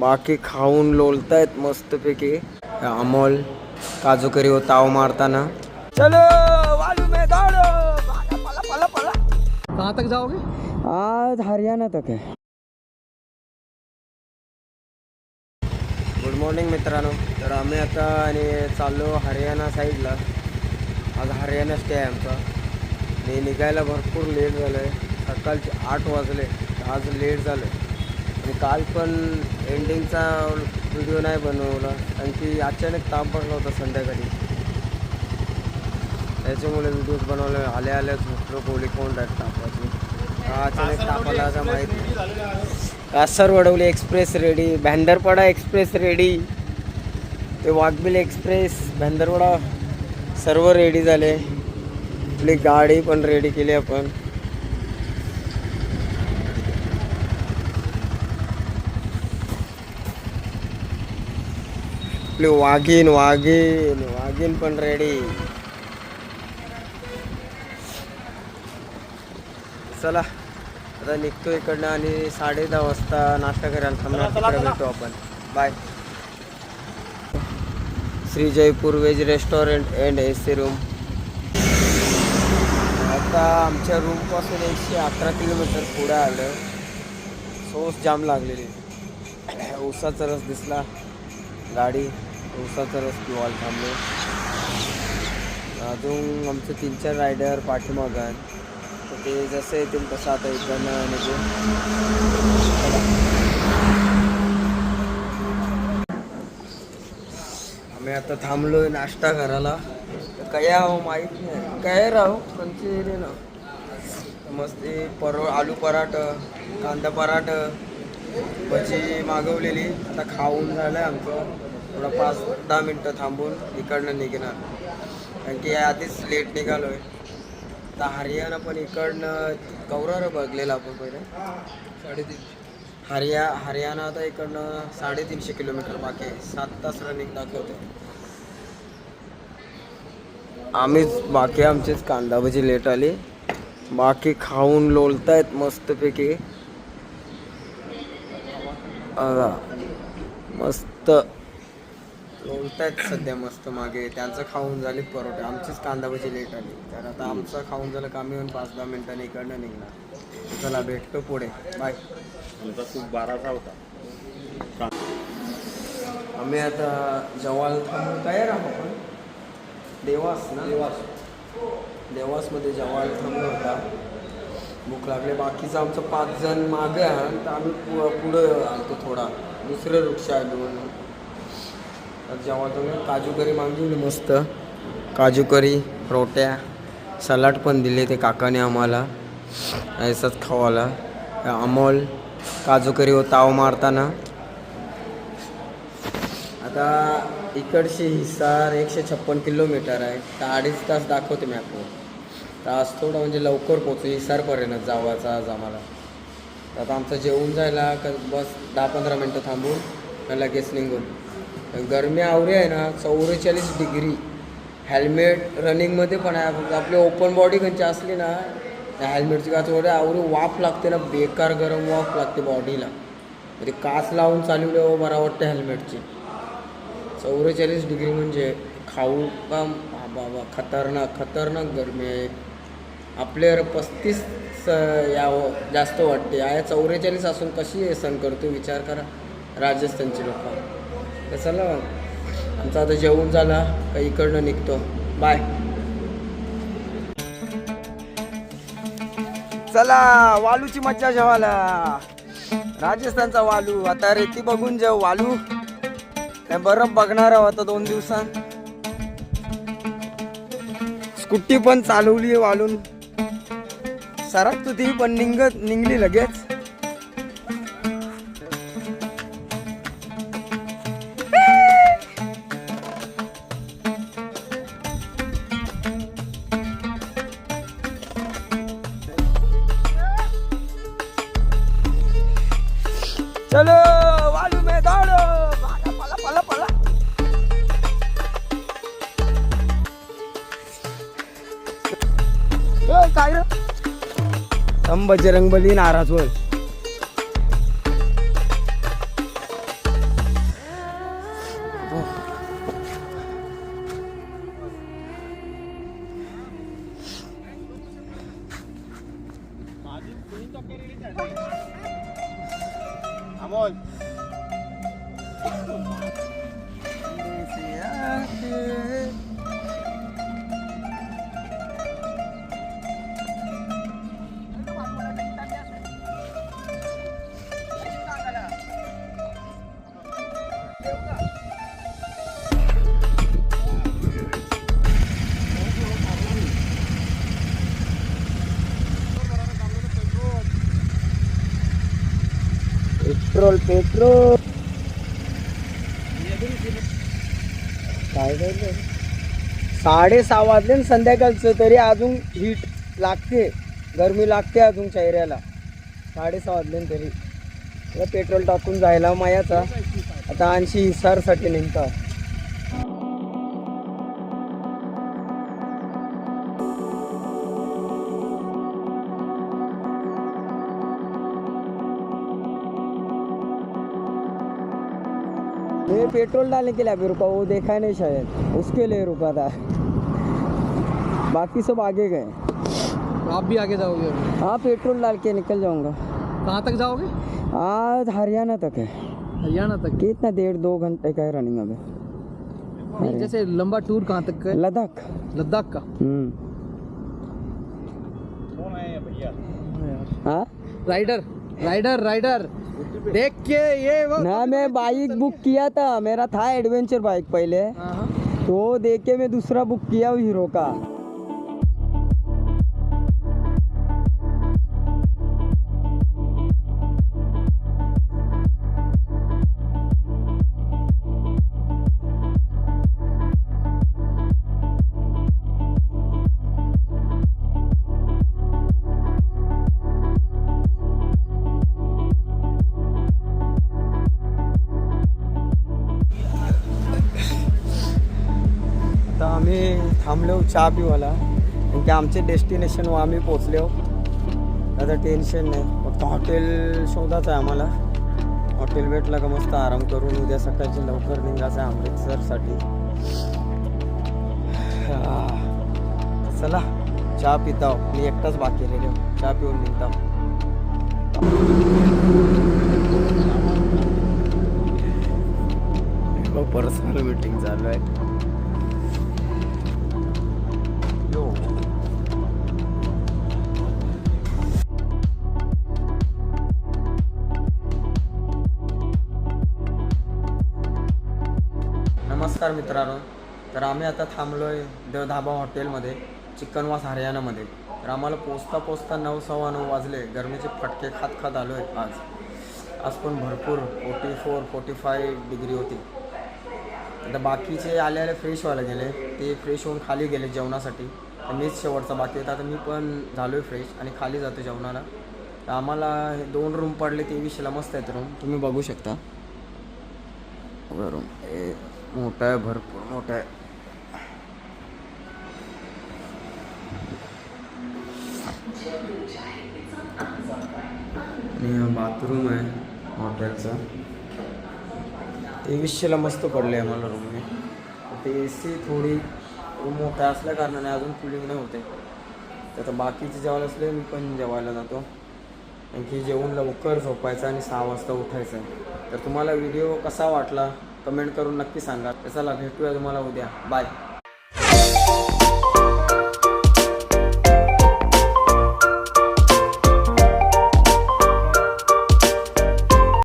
बाकी खाऊन लोलतायत मस्तपैकी. अमोल काजू करी व ताव मारताना. चलो वालू में दौड़ो पला पला पला पला. कहाँ तक जाओगे? आज हरियाणा तक आहे गुड मॉर्निंग मित्रांनो. तर आम्ही आता आणि चाललो हरियाणा साईडला. आज हरियाणा स्टे आहे आमचा. आणि निघायला भरपूर लेट झालं आहे सकाळचे आठ वाजले. आज लेट झालं आणि काल पण एंडिंगचा व्हिडिओ नाही बनवला. की अचानक ताप पडला होता संध्याकाळी. त्याच्यामुळे व्हिडिओज बनवले आल्या आल्या झोपलो गोळी कोण आहेत तापाची. अचानक तापाला असं माहीत नाही Kasar Vadavali express ready Bhandarpada express ready ते वाघबिल एक्सप्रेस भांदरवाडा सर्व रेडी झाले. आपली गाडी पण रेडी केली आपण. आपली वाघीन वाघीन वाघीन पण रेडी चला आता निघतो इकडनं आणि साडे दहा वाजता नाश्ता करायला थांबणार तिकडे भेटू आपण. Bye Shri Jaipur veg restaurant and A C room आता आमच्या रूमपासून एकशे अकरा किलोमीटर पुढे आलं. सोस जाम लागलेली. ऊसाचा रस दिसला. गाडी. उसाचा रस पिवायला थांबलो अजून आमचे तीन चार रायडर पाठीमागं आहेत. तर ते जसं येतील तसं आता इकडनं निघू. आम्ही आता थांबलोय नाश्ता करायला. तर काय आहो माहीत नाही. काय राहू कोणची रे ना मस्त परो आलू पराठ कांदा पराठ भजी मागवलेली. आता खाऊन झालं आमचं. थोडा पाच दहा मिनटं थांबून इकडनं निघणार. कारण की आधीच लेट निघालोय. आता हरियाणा पण इकडनं कौरार बघलेलं आपण पहिले. साडेतीन हरिया हरियाणा आता इकडनं साडेतीनशे किलोमीटर बाकी आहे. सात तास रनिंग दाखवते आम्हीच बाकी आमचेच कांदा भजी लेट आली. बाकी खाऊन लोलतायत मस्तपैकी. बघा मस्त लोलतायत सध्या मस्त मागे. त्यांचं खाऊन झाले परोठे. आमचीच कांदा भजी लेट आली. तर आता आमचं खाऊन झालं का आम्ही येऊन पाच दहा मिनिटांनी इकडनं निघणार. चला भेटतो पुढे. बाय आमचा खूप बाराचा होता. आम्ही आता जवाल थांबून काय राहू आपण. देवास ना? देवास. देवासमध्ये जवाल थांबलो होता. भूक लागले. बाकीचं आमचं पाच जण मागे आहे तर आम्ही पु पुढं आलतो थोडा. दुसरं दोन. तर जेव्हा तुम्ही काजू करी मागवली मस्त काजू करी रोट्या सलाड पण दिले ते काकाने आम्हाला ऐसाच खावाला. अमोल काजू करी हो ताव मारताना. आता इकडची हिसार एकशे छप्पन किलोमीटर आहे. तर अडीच तास दाखवते मॅपवर तर आज थोडं म्हणजे लवकर पोचू हिसारपर्यंत जावाचा आज आम्हाला. तर आता आमचं जेवून जायला बस दहा पंधरा मिनटं थांबून लगेच निघून. गरमी आवरी आहे ना चौवेचाळीस डिग्री. हेल्मेट रनिंगमध्ये पण आहे. फक्त आपली ओपन बॉडी कंची असली ना त्या हेल्मेटची काच वगैरे आवरी वाफ लागते ना बेकार गरम वाफ लागते बॉडीला म्हणजे काच लावून चालवले हो बरा वाटतं हेल्मेटची चौवेचाळीस डिग्री म्हणजे खाऊ का बाबा खतरनाक खतरनाक गरमी आहे. आपले पस्तीस यावं जास्त वाटते. आहे चौवेचाळीस असून कशी हे सण करतो विचार करा. राजस्थानची लोकं. तर चला आमचं आता जेवण झाला का इकडनं निघतो. बाय चला वालूची मज्जा जेवायला. राजस्थानचा वालू. आता रेती बघून जाऊ वालू. काय बरं बघणार आहोत आता दोन दिवसात. स्कूटी पण चालवली आहे वालून. सरक तू ती पण निघत निघली लगेच. चलो वालू में दौड़ो। पला पला पला पला। ए, काय रे? हम बजरंग नाराज होय. বল Yeah. पेट्रोल पेट्रोल काय झालं? साडे सहा वाजले ना संध्याकाळचं तरी अजून हीट लागते. गरमी लागते अजून चेहऱ्याला. साडेसहा वाजले ना तरी. पेट्रोल टाकून जायला मायाचा. आता ऐंशी हिसारसाठी नेमका ये पेट्रोल डालने के लिए अभी रुका वो देखा नहीं शायद। उसके लिए रुका था। बाकी सब आगे गए। आप भी आगे जाओगे हाँ पेट्रोल डाल के निकल जाऊँगा। कहाँ तक जाओगे? आज हरियाणा तक है। हरियाणा तक? कितना डेढ़ दो घंटे का है रनिंग अभी। जैसे लंबा टूर कहाँ तक का है? लद्दाख। लद्दाख का? हम्म। भैया हाँ? Rider rider rider. देख के ये वो ना मैं बाइक बुक किया? था मेरा था एडवेंचर बाइक पहले। तो देख के मैं दूसरा बुक किया हीरो का। थांबलो चहा पिवाला. कारण की आमचे डेस्टिनेशनवर आम्ही पोचलो आता टेन्शन नाही. फक्त हॉटेल शोधायचं आहे आम्हाला. हॉटेल भेटलं का मस्त आराम करून उद्या सकाळची लवकर निघायचं आहे अमृतसरसाठी. चला चहा पिताव. मी एकटाच बाकी राहिलो चहा पिऊन निघताव. पर्सनल मीटिंग चालू आहे. हो नमस्कार मित्रांनो तर आम्ही आता थांबलो आहे देवधाबा हॉटेलमध्ये चिकनवास हरियाणामध्ये. तर आम्हाला पोचता पोचता नऊ सव्वा नऊ वाजले गरमीचे फटके खात खात आलो आहे आज. आज पण भरपूर forty four forty five degree होती. आता बाकीचे आले आले फ्रेश व्हायला गेले ते फ्रेश होऊन खाली गेले जेवणासाठी. तर मीच शेवटचा बाकी होता आता मी पण झालो आहे फ्रेश आणि खाली जातो जेवणाला. तर आम्हाला हे दोन रूम पडले तेवीसशेला मस्त आहेत रूम तुम्ही बघू शकता. रूम हे मोठं आहे भरपूर मोठं आहे. आणि बाथरूम आहे हॉटेलचा तेवीसशेला मस्त पडले आम्हाला मला रूम ते ए सी थोडी रूम मोठा असल्या कारणाने अजून कुलिंग नाही होते. तर आता बाकीचे जेवायला असले मी पण जेवायला जातो. कारण की जेवून लवकर झोपायचं आणि सहा वाजता उठायचं. आहे तर तुम्हाला व्हिडिओ कसा वाटला कमेंट करून नक्की सांगा. तर भेटूया तुम्हाला उद्या. बाय